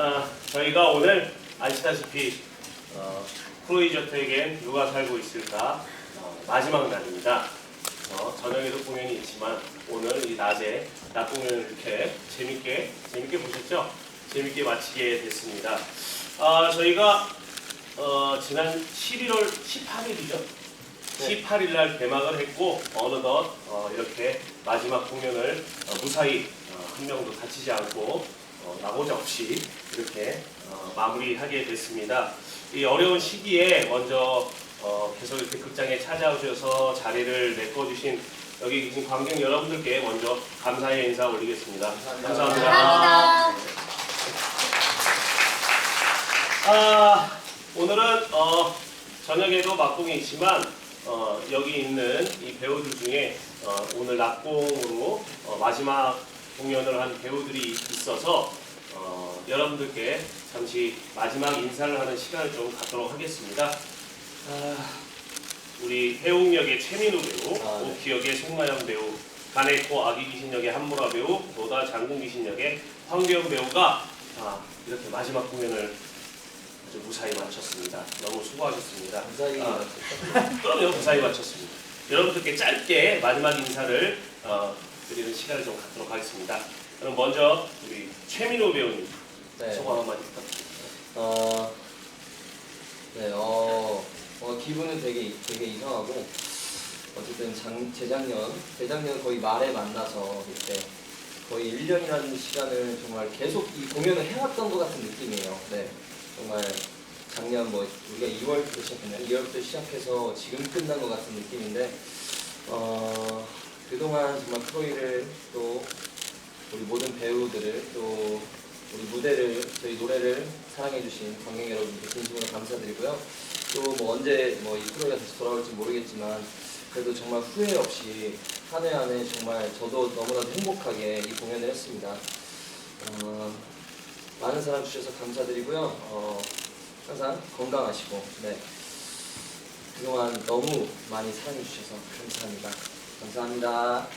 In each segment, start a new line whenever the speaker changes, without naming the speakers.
아, 저희가 오늘 아시다시피 어, 프로이저트에겐 누가 살고 있을까 어, 마지막 날입니다. 어, 저녁에도 공연이 있지만 오늘 이 낮에 낮 공연을 이렇게 재밌게 재밌게 보셨죠? 재밌게 마치게 됐습니다. 아, 저희가 어, 지난 11월 18일이죠.
네.
18일 날 개막을 했고 어느덧 어, 이렇게 마지막 공연을 어, 무사히 어, 한 명도 다치지 않고 어, 나고자 없이 이렇게 어, 마무리하게 됐습니다. 이 어려운 시기에 먼저 어, 계속 이렇게 극장에 찾아오셔서 자리를 메꿔주신 여기 계신 관객 여러분들께 먼저 감사의 인사 올리겠습니다. 감사합니다.
감사합니다.
아, 오늘은 어, 저녁에도 막공이 있지만 어, 여기 있는 이 배우들 중에 어, 오늘 낙공으로 어, 마지막 공연을 한 배우들이 있어서 어, 여러분들께 잠시 마지막 인사를 하는 시간을 좀 갖도록 하겠습니다. 아, 우리 해웅역의 최민우 배우,
아, 네.
오키역의 송나영 배우, 가네코 아기 귀신 역의 한무라 배우, 노다 장군 귀신 역의 황병 배우가 아, 이렇게 마지막 공연을 아주 무사히 마쳤습니다. 너무 수고하셨습니다.
감사히
아. 그럼요, 무사히 마쳤습니다. 여러분들께 짧게 마지막 인사를 어, 드리는 시간을 좀 갖도록 하겠습니다. 그럼 먼저 우리 최민호 배우님
네.
소감 한마디 부탁드립니다.
어, 네, 어, 어, 기분은 되게 되게 이상하고 어쨌든 장, 재작년 재작년 거의 말에 만나서 이렇게 거의 1년이라는 시간을 정말 계속 이 공연을 해왔던 것 같은 느낌이에요. 네, 정말 작년 뭐 우리가 2월부터 시작했나요? 2월부터 시작해서 지금 끝난 것 같은 느낌인데 어, 그동안 정말 크로이를 또 우리 모든 배우들을 또 우리 무대를 저희 노래를 사랑해주신 관객 여러분께 진심으로 감사드리고요. 또 뭐 언제 뭐 이 프로가 다시 돌아올지 모르겠지만 그래도 정말 후회 없이 한 해 한 해 정말 저도 너무나도 행복하게 이 공연을 했습니다. 어, 많은 사랑 주셔서 감사드리고요. 어, 항상 건강하시고 네. 그동안 너무 많이 사랑해 주셔서 감사합니다. 감사합니다.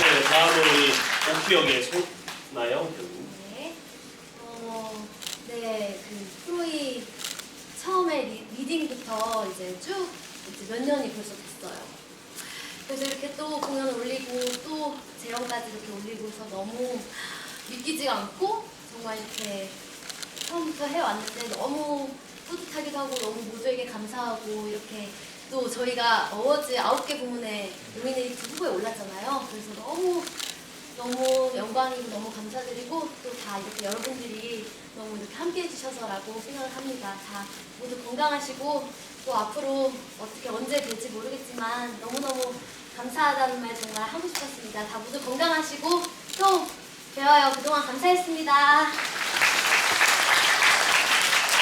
네, 다음으로 우리 오키역의 송나영 배우님.
네. 어, 네, 그 프로이 처음에 리, 리딩부터 이제 쭉 이제 몇 년이 벌써 됐어요. 그래서 이렇게 또 공연 올리고 또 재영까지 이렇게 올리고 해서 너무 믿기지가 않고 정말 이렇게 처음부터 해왔는데 너무 뿌듯하기도 하고 너무 모두에게 감사하고 이렇게 또 저희가 어워즈 아홉 개 부문에 노미네이트 후보에 올랐잖아요. 그래서 너무 영광이고 너무 감사드리고 또 다 이렇게 여러분들이 너무 이렇게 함께 해주셔서라고 생각을 합니다. 다 모두 건강하시고 또 앞으로 어떻게 언제 될지 모르겠지만 너무너무 감사하다는 말 정말 하고 싶었습니다. 다 모두 건강하시고 또 뵈어요. 그동안 감사했습니다.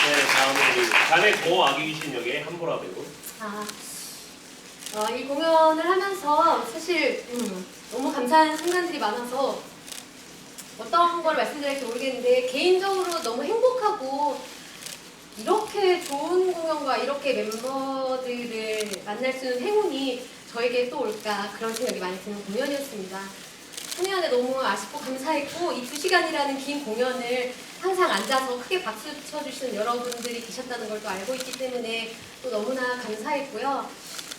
네, 다음으로 우리 가네코 아기 귀신 역의 한보라 배우.
아, 어, 이 공연을 하면서 사실 음, 너무 감사한 순간들이 많아서 어떤 걸 말씀드릴지 모르겠는데 개인적으로 너무 행복하고 이렇게 좋은 공연과 이렇게 멤버들을 만날 수 있는 행운이 저에게 또 올까 그런 생각이 많이 드는 공연이었습니다. 공연에 너무 아쉽고 감사했고 이 두 시간이라는 긴 공연을 항상 앉아서 크게 박수 쳐주시는 여러분들이 계셨다는 걸 또 알고 있기 때문에 또 너무나 감사했고요.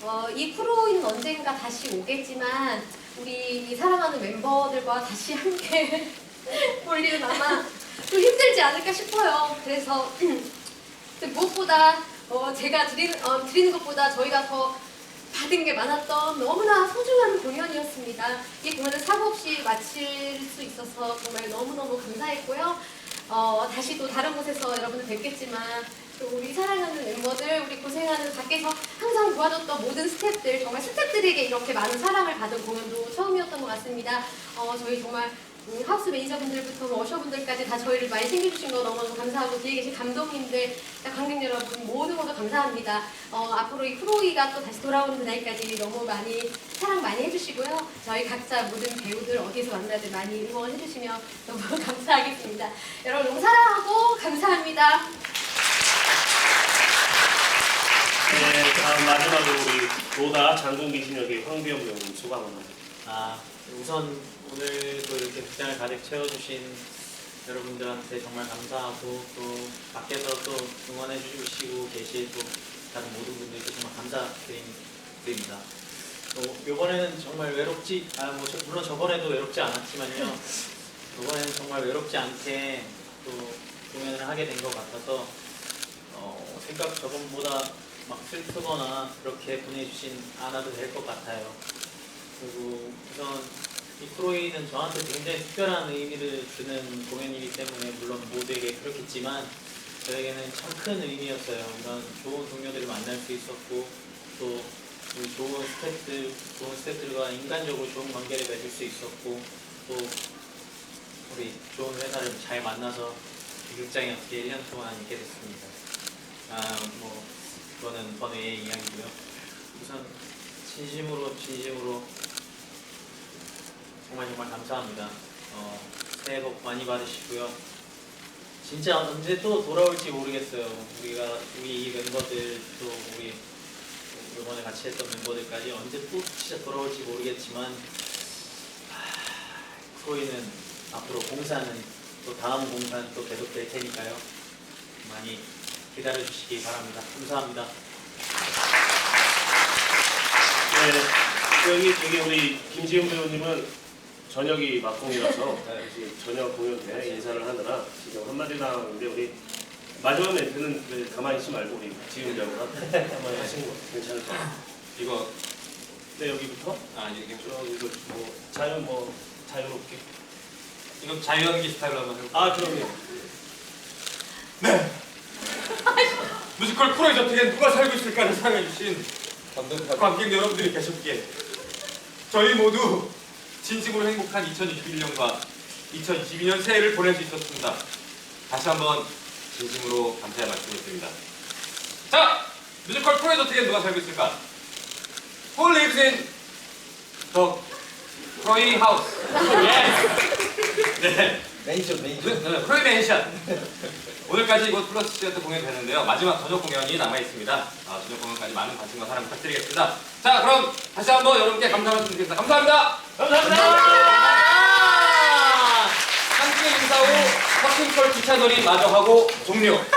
어, 이 프로인 언젠가 다시 오겠지만 우리 사랑하는 멤버들과 다시 함께 볼 일은 아마 좀 힘들지 않을까 싶어요. 그래서 무엇보다 어, 제가 드리는, 어, 드리는 것보다 저희가 더 받은 게 많았던 너무나 소중한 공연이었습니다. 이 공연을 사고 없이 마칠 수 있어서 정말 너무너무 감사했고요. 어, 다시 또 다른 곳에서 여러분을 뵙겠지만 또 우리 사랑하는 멤버들, 우리 고생하는 밖에서 항상 도와줬던 모든 스태프들, 정말 스태프들에게 이렇게 많은 사랑을 받은 공연도 처음이었던 것 같습니다. 어, 저희 정말 음, 하우스 매니저분들부터 뭐 워셔분들까지 다 저희를 많이 챙겨주신 거 너무너무 감사하고 뒤에 계신 감독님들, 관객 여러분 모두 모두 감사합니다. 어, 앞으로 이 프로이가 또 다시 돌아오는 그날까지 너무 많이 사랑 많이 해주시고요. 저희 각자 모든 배우들 어디서 만나든 많이 응원해주시면 너무 감사하겠습니다. 여러분 너무 사랑하고 감사합니다.
네, 다음 마지막으로 우리 노다 장군 귀신 역의 황비영 배우님 소감 한마디.
아 우선 오늘도 이렇게 극장을 가득 채워주신 여러분들한테 정말 감사하고 또 밖에서 또 응원해 주시고 계신 또 다른 모든 분들께 정말 감사드립니다. 또 이번에는 정말 외롭지 아뭐 물론 저번에도 외롭지 않았지만요. 이번에는 정말 외롭지 않게 또 공연을 하게 된 것 같아서 어, 생각 저번보다 막 슬프거나 그렇게 보내주신 않아도 될 것 같아요. 그리고 우선 이 프로이는 저한테 굉장히 특별한 의미를 주는 공연이기 때문에 물론 모두에게 그렇겠지만 저에게는 참 큰 의미였어요. 이런 좋은 동료들을 만날 수 있었고 또 좋은 스태프들, 좋은 스태프들과 인간적으로 좋은 관계를 맺을 수 있었고 또 우리 좋은 회사를 잘 만나서 이 극장에 어떻게 1년 동안 있게 됐습니다. 아, 뭐 그거는 번외의 이야기고요. 우선 진심으로 진심으로 정말 정말 감사합니다. 어, 새해 복 많이 받으시고요. 진짜 언제 또 돌아올지 모르겠어요. 우리가 우리 이 멤버들 또 우리 이번에 같이 했던 멤버들까지 언제 또 진짜 돌아올지 모르겠지만 하, 프로이는 앞으로 공사는 또 다음 공사는 또 계속 될 테니까요. 많이 기다려 주시기 바랍니다. 감사합니다.
네, 여기 저기 우리 김지훈 배우님은 저녁이 막공이라서
네.
지금 저녁 공연 때 인사를 하느라 지금 한마디 나왔는데 우리 마지막 멘트는 그 가만히 있지 말고 우리 지훈 배우가 한마디 하신 거 괜찮을 것 같아요.
이거
네 여기부터
아 이게
저기도 뭐 자유 뭐 자유롭게.
이거 자유연기 스타일로 한번 해볼게요.
아 그럼요.
뮤지컬 프로에 어떻게 누가 살고 있을까를 사랑해주신
감독하고
관객 여러분들이 계셨기에 저희 모두 진심으로 행복한 2021년과 2022년 새해를 보낼 수 있었습니다. 다시 한번 진심으로 감사의 말씀을 드립니다. 자, 뮤지컬 프로에 어떻게 누가 살고 있을까? Who lives in the Croy House? Yes. 네.
매니저 매니저
네, 프로이 맨션. 오늘까지 이곳 플러스 시어터 공연이 되는데요. 마지막 저녁 공연이 남아 있습니다. 아, 저녁 공연까지 많은 관심과 사랑 부탁드리겠습니다. 자, 그럼 다시 한번 여러분께 감사 말씀드리겠습니다. 감사합니다.
감사합니다.
함께 인사 후 커튼콜 기차놀이 마저 하고 종료.